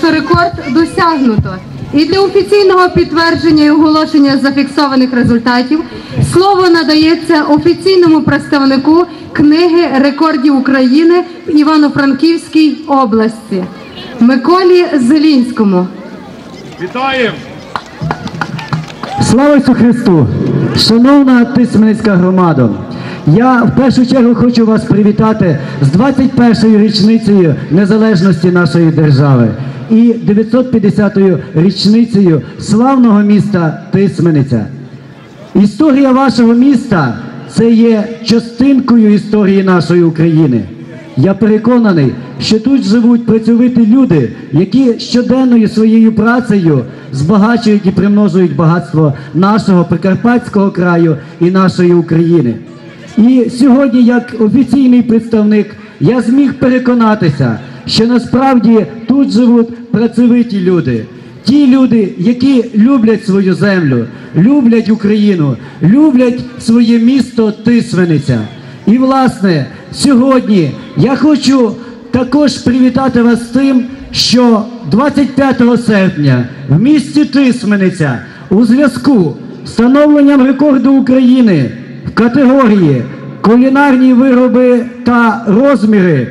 що рекорд досягнуто. І для офіційного підтвердження і оголошення зафіксованих результатів слово надається офіційному представнику книги рекордів України в Івано-Франківській області Миколі Зелінському. Вітаємо! Слава Ісусу Христу! Шановна Тисменецька громада! Я в першу чергу хочу вас привітати з 21-ю річницею незалежності нашої держави і 950-ю річницею славного міста Тисмениця. Історія вашого міста це є частинкою історії нашої України. Я переконаний, що тут живуть працьовиті люди, які щоденною своєю працею збагачують і примножують багатство нашого Прикарпатського краю і нашої України. І сьогодні, як офіційний представник, я зміг переконатися, що насправді тут живуть працьовиті люди. Ті люди, які люблять свою землю, люблять Україну, люблять своє місто Тисвениця. І власне сьогодні я хочу також привітати вас з тим, що 25 серпня в місті Тисмениця у зв'язку з встановленням рекорду України категорії кулінарні вироби та розміри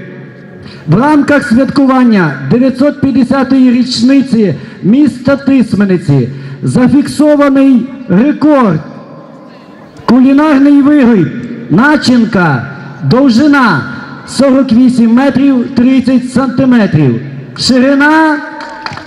в рамках святкування 950-ї річниці міста Тисмениці зафіксований рекорд. Кулінарний виріб, начинка, довжина 48 метрів 30 сантиметрів, ширина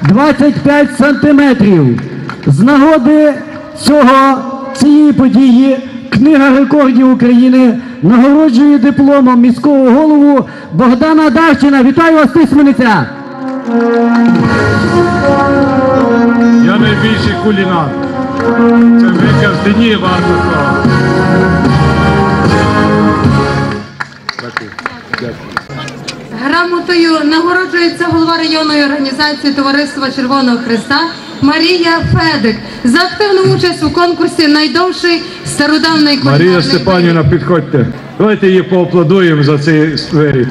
25 сантиметрів. З нагоди цього, цієї події Книга рекордів України нагороджує дипломом міського голову Богдана Давчина. Вітаю вас, Тисмениця! Я найбільший кулінар. Це ви кожні варто слава. Грамотою нагороджується голова районної організації Товариства Червоного Христа Марія Федик за активну участь у конкурсі найдовший стародавний кулінарний Марія. Степанівна, підходьте. Давайте її поаплодуємо за цей виріб.